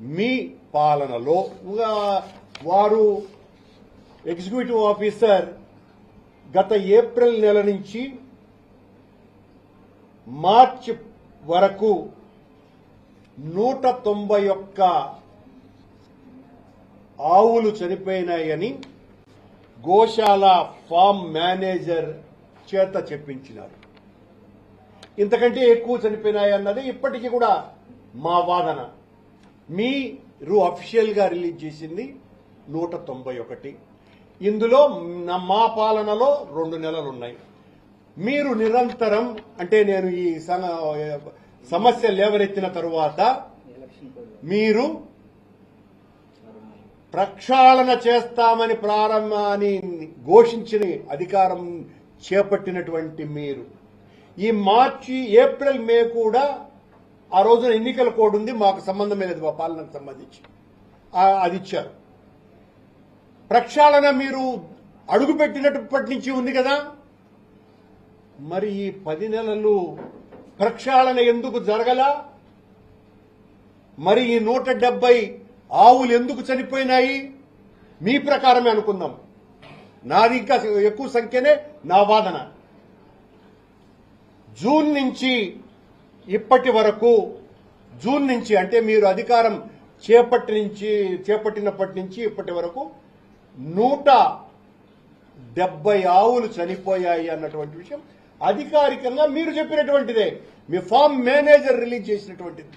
మీ పాలనలో. వారు executive officer గత ఏప్రిల్ నెల నుంచి మార్చి వరకు నూట తొంభై ఒక్క ఆవులు చనిపోయినాయని గోశాల ఫామ్ మేనేజర్ చేత చెప్పించినారు. ఇంతకంటే ఎక్కువ చనిపోయినాయి అన్నది ఇప్పటికీ కూడా మా వాదన. మీరు అఫీషియల్గా రిలీజ్ చేసింది నూట తొంభై ఒకటి. ఇందులో నా- మా పాలనలో రెండు నెలలు ఉన్నాయి మీరు నిరంతరం అంటే నేను ఈ సమస్య లేవనెత్తిన తరువాత మీరు ప్రక్షాళన చేస్తామని ప్రారంభాన్ని ఘోషించిన అధికారం చేపట్టినటువంటి మీరు. ఈ మార్చి ఏప్రిల్ మే కూడా ఆ రోజున ఎన్నికల కోడ్ ఉంది మాకు సంబంధమే లేదు మా పాలనకు సంబంధించి. అది ఇచ్చారు. ప్రక్షాళన మీరు అడుగుపెట్టినప్పటి నుంచి ఉంది కదా? మరి ఈ పది నెలలు ప్రక్షాళన ఎందుకు జరగలా? మరి ఈ నూట డెబ్బై ఆవులు ఎందుకు చనిపోయినాయి? మీ ప్రకారమే అనుకుందాం. నాది ఇంకా ఎక్కువ సంఖ్యనే నా వాదన. జూన్ నుంచి ఇప్పటి వరకు జూన్ నుంచి అంటే మీరు అధికారం చేపట్టి నుంచి చేపట్టినప్పటి నుంచి ఇప్పటి వరకు నూట డెబ్బై ఆవులు చనిపోయాయి అన్నటువంటి విషయం అధికారికంగా మీరు చెప్పినటువంటిదే. మీ ఫామ్ మేనేజర్ రిలీజ్ చేసినటువంటిది.